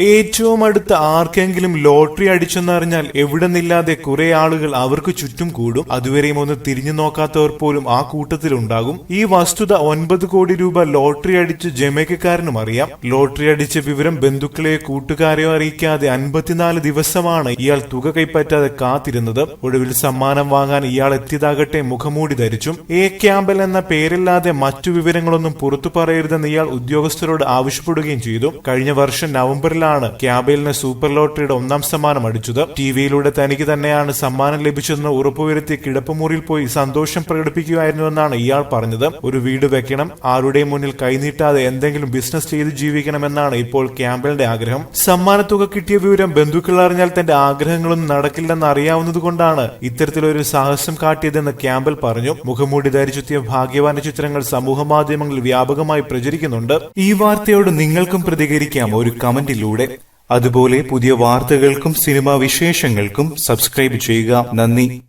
ഏറ്റവും അടുത്ത് ആർക്കെങ്കിലും ലോട്ടറി അടിച്ചെന്നറിഞ്ഞാൽ എവിടെ നിന്നില്ലാതെ കുറെ ആളുകൾ അവർക്ക് ചുറ്റും കൂടും. അതുവരെയും ഒന്ന് തിരിഞ്ഞു നോക്കാത്തവർ പോലും ആ കൂട്ടത്തിലുണ്ടാകും. ഈ വസ്തുത ഒൻപത് കോടി രൂപ ലോട്ടറി അടിച്ച് ജമൈക്കക്കാരനും അറിയാം. ലോട്ടറി അടിച്ച വിവരം ബന്ധുക്കളെയോ കൂട്ടുകാരെയോ അറിയിക്കാതെ അൻപത്തിനാല് ദിവസമാണ് ഇയാൾ തുക കൈപ്പറ്റാതെ കാത്തിരുന്നത്. ഒടുവിൽ സമ്മാനം വാങ്ങാൻ ഇയാൾ എത്തിയതാകട്ടെ മുഖമൂടി ധരിച്ചും. എ ക്യാമ്പൽ എന്ന പേരില്ലാതെ മറ്റു വിവരങ്ങളൊന്നും പുറത്തു പറയരുതെന്ന് ഇയാൾ ഉദ്യോഗസ്ഥരോട് ആവശ്യപ്പെടുകയും ചെയ്തു. കഴിഞ്ഞ വർഷം നവംബറിലാണ് ക്യാബേലിന് സൂപ്പർ ലോട്ടറിയുടെ ഒന്നാം സമ്മാനം അടിച്ചത്. ടിവിയിലൂടെ തനിക്ക് തന്നെയാണ് സമ്മാനം ലഭിച്ചതെന്ന് ഉറപ്പുവരുത്തി കിടപ്പുമുറിയിൽ പോയി സന്തോഷം പ്രകടിപ്പിക്കുകയായിരുന്നുവെന്നാണ് ഇയാൾ പറഞ്ഞത്. ഒരു വീട് വെക്കണം ആരുടെയും മുന്നിൽ കൈനീട്ടാതെ എന്തെങ്കിലും ബിസിനസ് ചെയ്ത് ജീവിക്കണമെന്നാണ് ഇപ്പോൾ ക്യാമ്പലിന്റെ ആഗ്രഹം. സമ്മാനത്തുക കിട്ടിയ വിവരം ബന്ധുക്കൾ അറിഞ്ഞാൽ തന്റെ ആഗ്രഹങ്ങളൊന്നും നടക്കില്ലെന്ന് അറിയാവുന്നതുകൊണ്ടാണ് ഇത്തരത്തിലൊരു സാഹസം കാട്ടിയതെന്ന് ക്യാമ്പൽ പറഞ്ഞു. മുഖംമൂടി ധരിച്ചെത്തിയ ഭാഗ്യവാന ചിത്രങ്ങൾ സമൂഹ മാധ്യമങ്ങളിൽ വ്യാപകമായി പ്രചരിക്കുന്നുണ്ട്. ഈ വാർത്തയോട് നിങ്ങൾക്കും പ്രതികരിക്കാം. ഒരു കമന്റിലൂടെ. അതുപോലെ പുതിയ വാർത്തകൾക്കും സിനിമാ വിശേഷങ്ങൾക്കും സബ്സ്ക്രൈബ് ചെയ്യുക. നന്ദി.